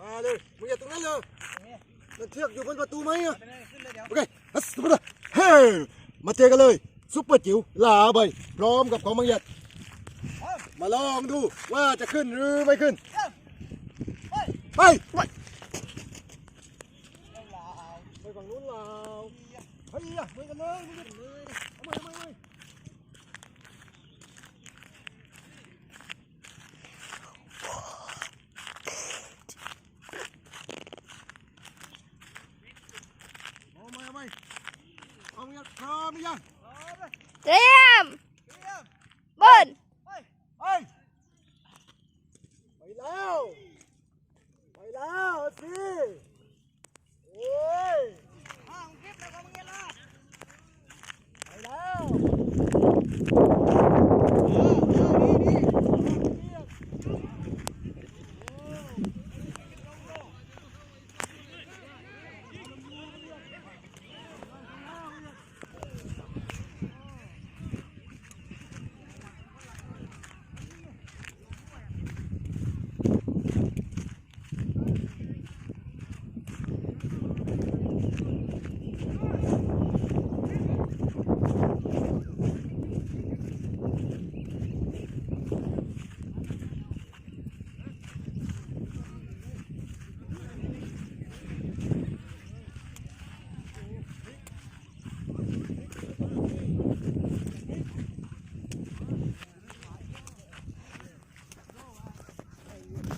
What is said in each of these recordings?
มาเลยมึงอย่าตรงนั้นเลยมันเชือกอยู่บนประตูไหมอะโอเคฮัสมาเลยเฮ้ยมาเจอกันเลยซุปเปอร์จิ๋วลาใบพร้อมกับของบางอย่างมาลองดูว่าจะขึ้นหรือไม่ขึ้น ไปไปไปฝั่งนู้นลาวเฮ้ยอะไปกันเลยไปกันเลยเอามาเอามาเอามาเอามาเอามาเอามาพร้อมหรือยัง เตรียมเบิ้ล ไปไปแล้ว ไปแล้วสิโอ้ยไปแล้ว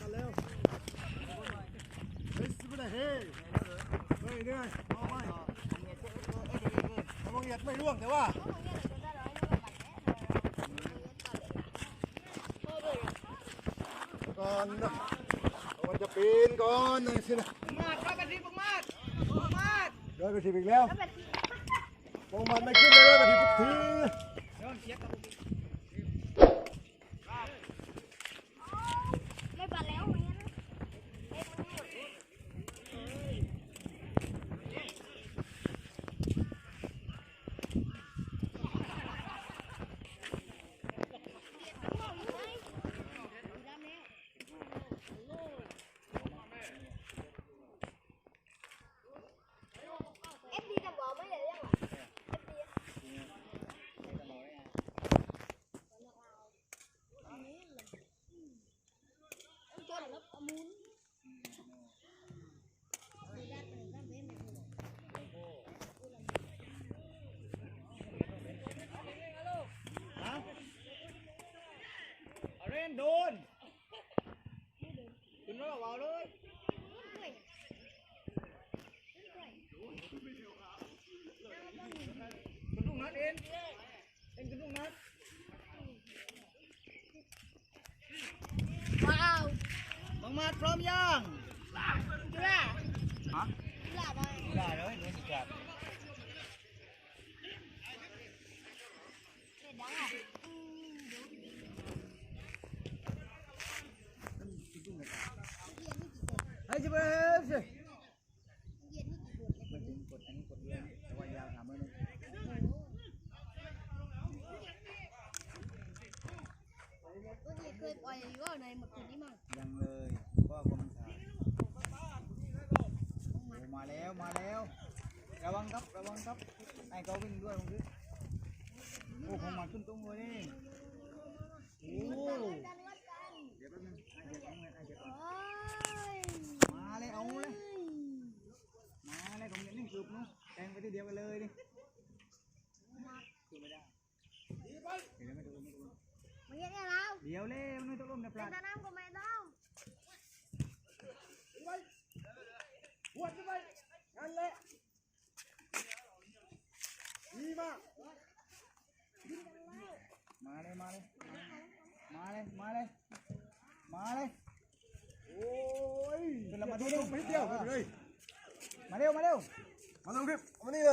กันแล้วเฮ้ยสิบเลยเฮ้ย เฮ้ยเหนื่อยเอาไปเอาบางอย่างไม่ร่วงแต่ว่าก่อนนะมันจะปีนก่อนนะสินะมาดครับกระทิบมาดมาดเดินไปทีอีกแล้วมองมันไม่ขึ้นเลยไปทีทุกทีอนเสียกับ ไม่ปัดแล้วไหมนะ เอฟดีจะบอกไม่ได้ยังหรอจนแล้วมุน เอาเล่นโดนขึ้นรถเอาเลยกระดุงนัดเอ็นเอ็นกระดุงนัด ว้าว บังมาดพร้อม ยังจุฬาฮะจุฬาไปได้เลยเดี๋ยวสิครับเด็ดดังอะไอ้เจ้าเบ้สิ เย็นนี่กี่ขวด มันถึงกดอันนี้กดเดียวแต่ว่ายาวถามมือนึง ก็ที่เคยปล่อยอยู่ว่าในหมดคืนนี้มั้ง ยังเลยก็กำลังถ่ายโอ้มาแล้วมาแล้วระวังครับระวังครับ ไอ้เขาวิ่งด้วยมึงดิโอ้ของมันขึ้นตรงเลยนี่โอ้กันวัดกันเดี๋ยวแป๊บนึงไอ้เดี๋ยวเอาเงินไอ้เดี๋ยวก่อนโอ้ยมาเลยเอาเลย มาเลยผมยังนิ่งกึบเนาะแทงไปทีเดียวกันเลยดิคือไม่ได้เดี๋ยวไม่ถูกไม่ถูกมันยังไงเราเดี๋ยวเล่มันไม่ต้องล้มในปเป็ลานตาน้ำก็ไม่ต้องหัวจะไปงั้นแหละ ดีมากมาเลยมาเลยมาเลยมาเลยมาเลยโอ้ยขึ้นเรามาดูดูดูดูไม่เที่ยวไปเลยมาเร็วมาเร็วมาลงคลิปเอามานี่เ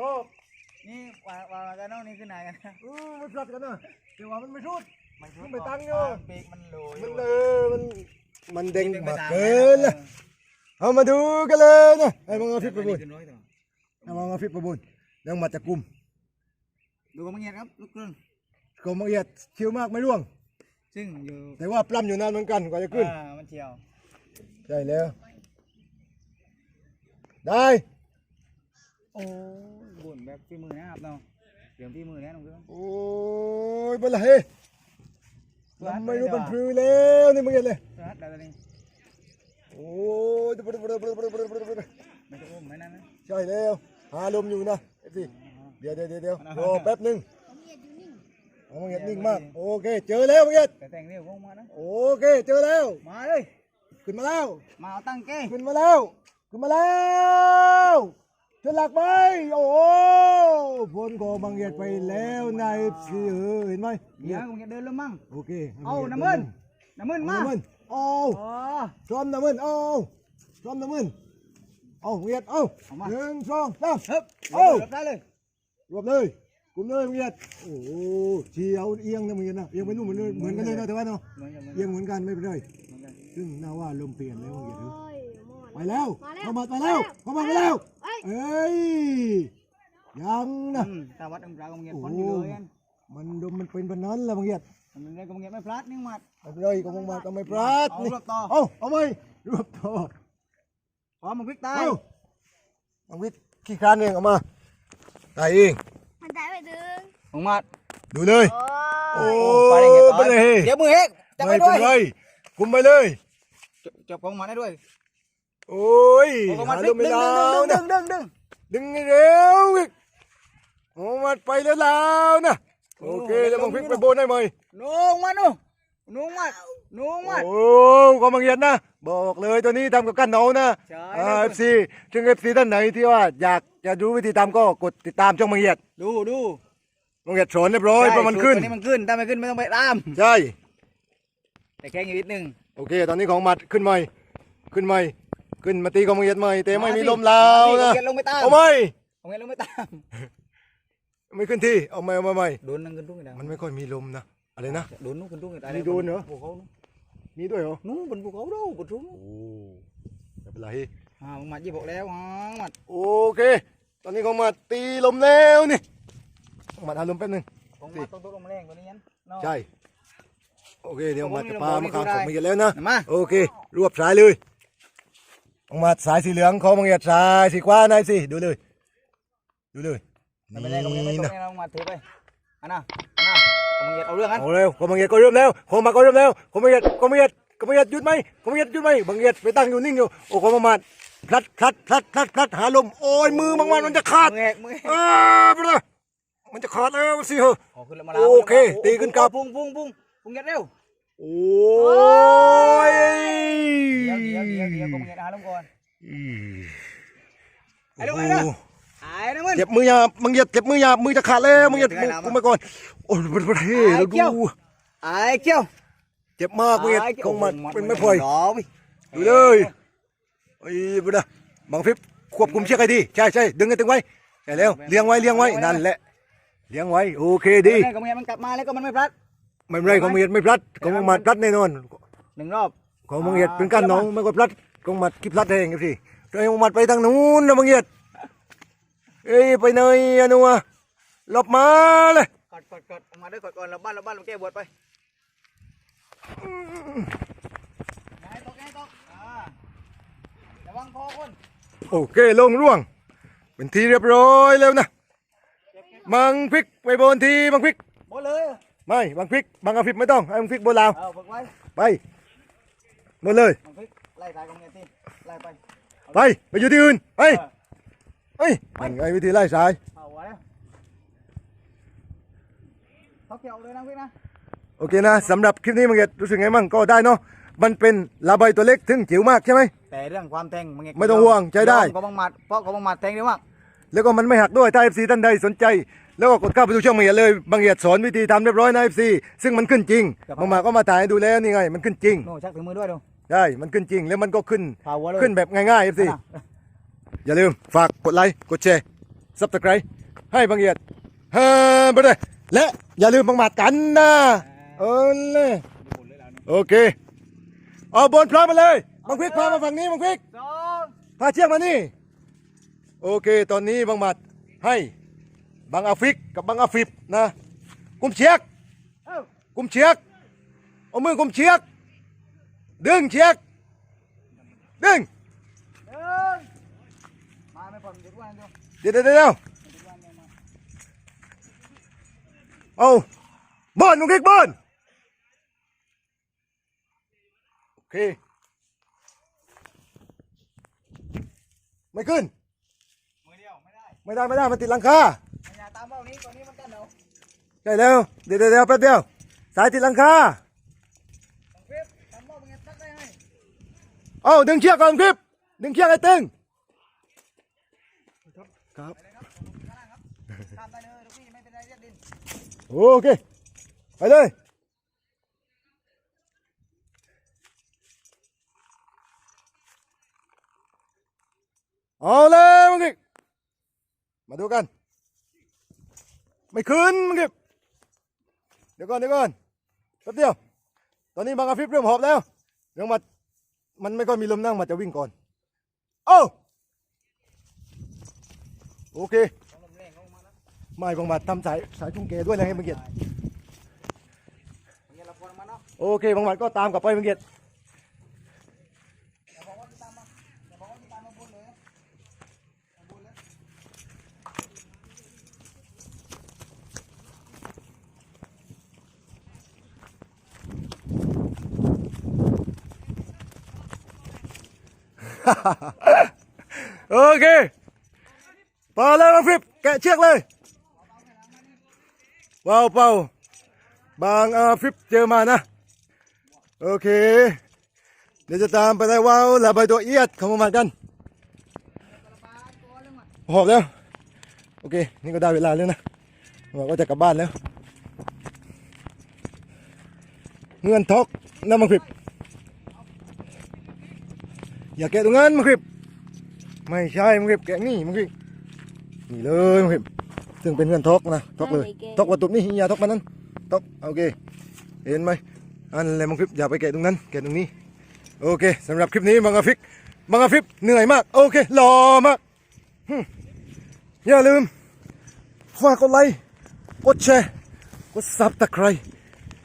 ลยเอ็มแข่งมามาทำทำเอเองงวะเดี๋ยวเดี๋ยวเดี๋ยวมันดมไปเลยลาวไปนู่นลาวลาวบางอย่างมาของผมก็ปล่อยเออมาเร็วมาเดียวเลยนู่นไอ้เอาคลิปเอาไว้เลยทีตะบนเอาไว้แล้วมันโอ้นี่ว่าว่ากันน้องนี่คือไหนกันอืมไม่พลาดกันนะเดี๋ยวว่ามันไม่ชุด มันไปตั้งอยู่ปีกมันโรยมันเออมันมันเด้งมากเกินเลยเอามาดูกันเลยนะไอ้มังอาฟิปประบุญไอ้มังอาฟิปประบุญยังมาจากกลุ่มดูกำลังเงียบครับลูกครึ่งกรมละเอียดคิวมากไม่ร่วง ซึ่งอยู่แต่ว่าปล้ำอยู่นานเหมือนกันกว่าจะขึ้นอ่ามันเฉียวใช่แล้วได้โอ้ย บุญแบบที่มือนะครับเนาะเดี๋ยวที่มือแล้วน้องเพื่อนโอ้ยเป็นไรลำไม่รู้เป็นพลือแล้วนี่มึงเห็นเลยสวัสดีตอนนี้โอ้ยไม่ต้องอุ้มไม่นั่นนะใช่แล้วหาลมอยู่นะเอฟซีเดี๋ยวเดี๋ยวเดี๋ยวเดี๋ยวรอแป๊บหนึงผมเห็นอยู่นิ่งเอามึงเห็นนิ่งมากโอเคเจอแล้วมึงเห็นแต่แต่งเรื่องวงมานะโอเคเจอแล้วมาเลยขึ้นมาแล้วมาเอาตั้งเก้ขึ้นมาแล้วขึ้นมาแล้ว ชนหลักไป โอ้โหพลของบางเหยียดไปแล้วนายซีเออเห็นไหมเดี๋ยวมึงจะเดินลงมั่งโอเคเอาน้ำมันน้ำมันเอามาน้ำมันเอาโอ้พร้อมน้ำมันเอาพร้อมน้ำมันเอาเหยียดเอาหนึ่งสองสามเฮ้ยเอา หลบได้เลยรวบเลยกลุ่มเลยมึงเหยียดโอ้โหเชียวเอียงนะมึงเหยียดนะเอียงไปนู่นเหมือนเลยเหมือนกันเลยนะแต่ว่าเนาะเหมือนกันเหมือนเอียงเหมือนกันไม่เป็นไร กันซึ่งน่าว่าลมเปลี่ยนแล้วมึงเหยียดดูโอ้ยหมด ไปแล้วมาแล้วเข้ามาไปแล้วเข้ามาไปแล้วเอ้ยเอ้ยยังนะ อืมตาวัดองค์พระกงเงียบคนอยู่เลยอันมันดมมันเป็นแบบนั้นแหละบางเหยียดมันเลยกงเงียบไม่พลาดนิ่งมัดไม่เป็นไรก็มองมาก็ไม่พลาดเอานี่รวบต่อ เอาเอาไหมรวบต่อพร้อมมันพลิกตายเอาบางวิทย์ขี้คร้านเองเอามาตายเองมันได้ไปดึงองมัดดูเลย โอ้โอ้ไปเลยเงียบไปเลยเดี๋ยวมือเฮกจับไปไม่ด้เป็วยนไรคุมไปเลยจับของมันได้ด้วย โอ้ยของหามันลมไม่ดึงแล้ดึวงนะดึงดึงดึง ดึงให้เร็วอีกโอ้มันไปแล้วแล้วนะโอเคเดี๋ยวบางฟิกไปโบนได้ไหมนุ่งมัดนุ่งนุ่งมัดนุ่งมัดโอ้ความบังเอียดนะ บอกเลยตัวนี้ทำกับกันเนานะใช่ เอฟซีถึงเอฟซีท่านไหนที่ว่าอยากจะรู้วิธีทำก็กดติดตามช่องบังเอียดดูดูบังเอียดสอนเรียบร้อยเพราะมันขึ้นตัวนี้มันขึ้นถ้าไม่ขึ้นไม่ต้องไปตาม ใช่ แต่แค่อีกนิดนึงโอเค ตอนนี้ของมัดขึ้นใหม่ ขึ้นใหม่ ขึ้นมาตีของบังเอียดใหม่แต่ไม่มีลมแล้วนะเกียลงไปตามเอาไหมของเกียลงไปตามไม่ขึ้นที่เอาไหมเอามาใหม่โดนนั่งขึ้นทุ่งกันมันไม่ค่อยมีลมนะอะไรนะโดนนู้นขึ้นทุ่งกันมีโดนเหรอภูเขานู้นมีด้วยเหรอนู้นบนภูเขาดูบนทุ่งโอ้ไม่เป็นไรอ่ามึงมายี่บอกแล้วฮะมัดโอเค ตอนนี้ของมัดตีลมแล้วนี่ของมัดหาลมแป๊บนึงของมาต้องตัวลงแรงกว่านี้ยันเนาะใช่โอเคเดี๋ยวมัดจะผมปามีมาข้างลมผมได้มาเยอะแล้วนะมาโอเค รวบสายเลย ออกมาสายสีเหลืองของมังเอียดสายสีขวานายสิดูเลย ดูเลยแต่ไม่ได้ของเกียไม่นี่ตรงนะนี้เรามาถือไปอันน่ะอันน่ะของเกียเอาเรื่องอันเอาเร็วของมังเอียดก็เริ่มแล้วของมาก็เริ่มแล้วของมังเอียดของมังเอียดของมังเอียดหยุดไหมของมังเอียดหยุดไหมมังเอียดไปตั้งอยู่นิ่งอยู่โอ้ของมังมัดพลัดพลัดพลัดพลัดพลัดหาลมโอ้ยมือมังมัดมันจะขาดมือแหกมือแหกเออไปเลยมันจะขาดแล้วสิเหรอขอขึ้นแล้วมาโอเคตีขึ้นกลับพุ่งพุ่งพุ่งพุ่งเกียเร็ว โอ้ยเดี๋ยวเดี๋ยวเดี๋ยวเดี๋ยวของเกียหาลงก่อนอืมไอ้ลูกโอ้ไอ้โหลูกไอ้นะมึงเจ็บมือหยาบมึงอย่าเจ็บมือหยาบมือจะขาดแล้วมึงอย่าเดี๋ยวเดี๋ยวกูมาก่อนโอ้ยเป็นประเทศไอ้เราเกี้ยวดูไอ้เกี้ยวเจ็บมากมึงอย่าไอ้เกี้ยวคงมันโอ้โหเป็นไม่พลอยหรอวิดูเลยไอ้บุดาบังฟิบควบคุมเชือกให้ดีใช่ใช่ดึงให้ตึงไว้ใช่แล้วเลี้ยงไว้เลี้ยงไว้นั่นแหละเลี้ยงไว้โอเคดีแม่ของเกียมันกลับมาแล้วก็มันไม่พลัด ไม่เป็นไรของมึงไม่พลัดของมึงมาพลัดแน่นอนหนึ่งรอบของมึงเป็นกันน้องไม่ก็พลัดของมัดคิดพลัดเองสิไอ้มึงมัดไปทางนู้นนะมึงเอียดเอ้ยไปไหนอะนัวหลบมาเลยกดกดกดออกมาด้วยกดก่อนเราบ้านเราบ้านเราแก้บวชไปยายตกยายตกอ่าระวังคอคนโอเคลงร่วง เป็นทีเรียบร้อยแล้วนะ มังพริกไปบนทีมังพริกบดเลย ไม่มังพริกมังกะพริกไม่ต้องให้มังพริกบนลาวเอาฝึกไว้ไปหมดเลยมันพลิกไล่สายของเงี้ยที่ไล่ไปไปไปอยู่ที่อื่นไปเออเฮ้ยนั่นไงวิธีไล่สายเอาไว้เขาเกี่ยวเลยนะพี่นะโอเคนะสำหรับคลิปนี้มังเกตรู้สึกไงมั่งก็ได้เนาะมันเป็นลาใบตัวเล็กถึงจิ๋วมากใช่ไหม แต่เรื่องความแทงมึงไม่ต้องห่วงใช้ได้ก็บังหมัดเพราะเขาบังหมัดแทงได้มาก แล้วก็มันไม่หักด้วยถ้า FC ท่านใดสนใจ แล้วก็กดเข้าไปดูช่องมังเกตเลยบางเอียดสอนวิธีทำเรียบร้อยนะ FC ซึ่งมันขึ้นจริงบางมาก็มาถ่ายให้ดูแล้วนี่ไงมันขึ้นจริงโน่ชักถึงมือด้วยดูใช่มันขึ้นจริงแล้วมันก็ขึ้น พาวัวเลยขึ้นแบบง่ายๆ FC อะ อย่าลืม ฝากกดไลค์ กดแชร์ซับสไครต์ให้บางเอียดเฮ้ยไปเลยและอย่าลืมบังหมัดกันนะอ่าเออเลยดูบนเลยแล้วนี่โอเค เอาบนพร้อมมาเลยบังควิกพามาฝั่งนี้บังควิกสองพาเชือกมานี่ โอเค ตอนนี้บังหมัดให้ บังอาฟิกกับบังอาฟิบนะกุมเชือกเอ้ากุมเชือกเอามือกุมเชือกดึงเชือกดึงหนึ่งมาไม่พอมันจะวันเดี๋ยวเดี๋ยวเดี๋ยวมันจะวันเดียวมาเอาบอลบังควิกบอลโอเคไม่ขึ้นมือเดียวไม่ได้ไม่ได้ไม่ได้มันติดหลังคา มันอย่าตามเบ้านี้ตัวนี้มันกันเอาใช่แล้วเดี๋ยวเดี๋ยวเดี๋ยวแป๊บเดียวสายติดหลังคาต้องเว็บตาเอาดึงเชือกก่อนคลิปดึงเชือกให้ตึงครับโอเคไปเลยเอาเลยมึงมาดูกัน ไม่ขึ้นมึงกิเดี๋ยวก่อนเดี๋ยวก่อนแป๊บเดียว ตอนนี้บางอาฟิบเริ่มหอบแล้วเรื่องมัดมันไม่ค่อยมีลมนั่งมาจะวิ่งก่อนเอ้าโอเคต้องลมแรงลงมาแล้วไม่บางหมัดทำสายสายจุงเกด้วยเลยให้มึงเกียรติมันจะละครมาเนาะโอเคบางหมัดก็ตามกลับไปมึงเกียรติ อย่าบอกว่าจะตามมาอย่าบอกว่าจะตามมาบนเลยนะมาบนแล้ว โอเคเป่าเลยบางฟิบแกะเชือกเลยเป่าเป่าบางอาฟิบเจอมานะ โอเค เดี๋ยวจะตามไปได้ว้าวระบายตัวเอียดของบามัดกันหอบแล้ว โอเค นี่ก็ได้เวลาแล้วนะบอกว่าจะกลับบ้านแล้ว เงื่อนทอกน้ำมังคริบ อย่าแกะตรงนั้นมังคริบไม่ใช่มังคริบแกะนี่มังคริบนี่เลยมังคริบซึ่งเป็นเงื่อนทอกนะทอกเลยทอกวัตถุนี่อย่าทอกมันนั้นทอกโอเค เห็นไหมอันอะไรมังคริบอย่าไปแกะตรงนั้นแกะตรงนี้โอเคสำหรับคลิปนี้มังกรฟิกมังกรฟิกเหนื่อยมากโอเคหล่อมากหึอย่าลืมฝากกดไลค์กดแชร์กดซับตะไคร้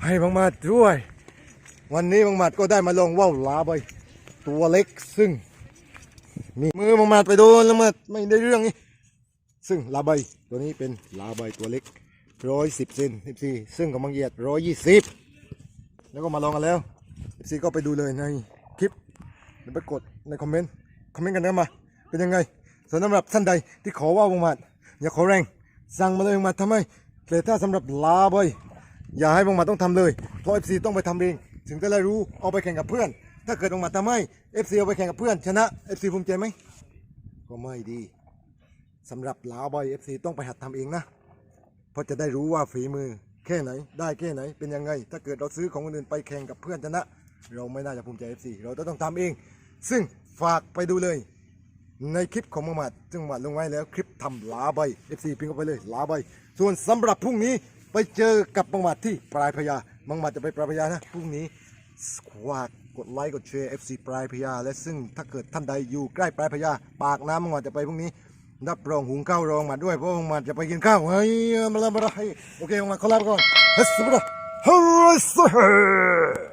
ให้บางมาดด้วย วันนี้บางมาดก็ได้มาลองว่าวลาใบ ตัวเล็กซึ่ง มีมือบางมาดไปโดนแล้วมาไม่ได้เรื่องนี้ ซึ่งลาใบตัวนี้เป็นลาใบตัวเล็กร้อยสิบเซนสิบสี่ซึ่งของบางเหยียดร้อยยี่สิบแล้วก็มาลองกันแล้วสิบสี่ก็ไปดูเลยในคลิปหรือไปกดในคอมเมนต์คอมเมนต์กันนะมา เป็นยังไงส่วนสำหรับท่านใดที่ขอว่าวงมาดอย่าขอแรง สั่งมาเลยบางมาดทำไมแต่ถ้าสำหรับลาใบอย่าให้บางมาดต้องทำเลยเพราะเอฟซีต้องไปทำเองถึงจะได้รู้เอาไปแข่งกับเพื่อน ถ้าเกิดบางมาดทำให้เอฟซีเอาไปแข่งกับเพื่อนชนะเอฟซีภูมิใจไหมก็ไม่ดีสำหรับลาวบอยเอฟซีต้องไปหัดทำเองนะเพราะจะได้รู้ว่าฝีมือแค่ไหน ได้แค่ไหนเป็นยังไง ถ้าเกิดเราซื้อของคนอื่นไปแข่งกับเพื่อนชนะ เราไม่น่าจะภูมิใจ FC เราต้องทำเอง ซึ่งฝากไปดูเลยในคลิปของมังมัดซึ่งมัดลงไว้แล้วคลิปทำลาใบ FC พิมพ์เข้าไปเลยลาใบ ส่วนสำหรับพรุ่งนี้ไปเจอกับมังมัดที่ปลายพญามังมัดจะไปปลายพญานะพรุ่งนี้ฝาก กดไลค์กดแชร์ FC ปลายพญาและซึ่งถ้าเกิดท่านใดอยู่ใกล้ปลายพญาปากน้ำมังหมัดจะไปพรุ่งนี้รับรองหุงข้าวรองมาด้วยเพราะมังมัดจะไปกินข้าวเฮ้ยมาละมาละให้โอเคมังมาขอลาไปก่อนเฮ้ยสวัสดีเฮ้ย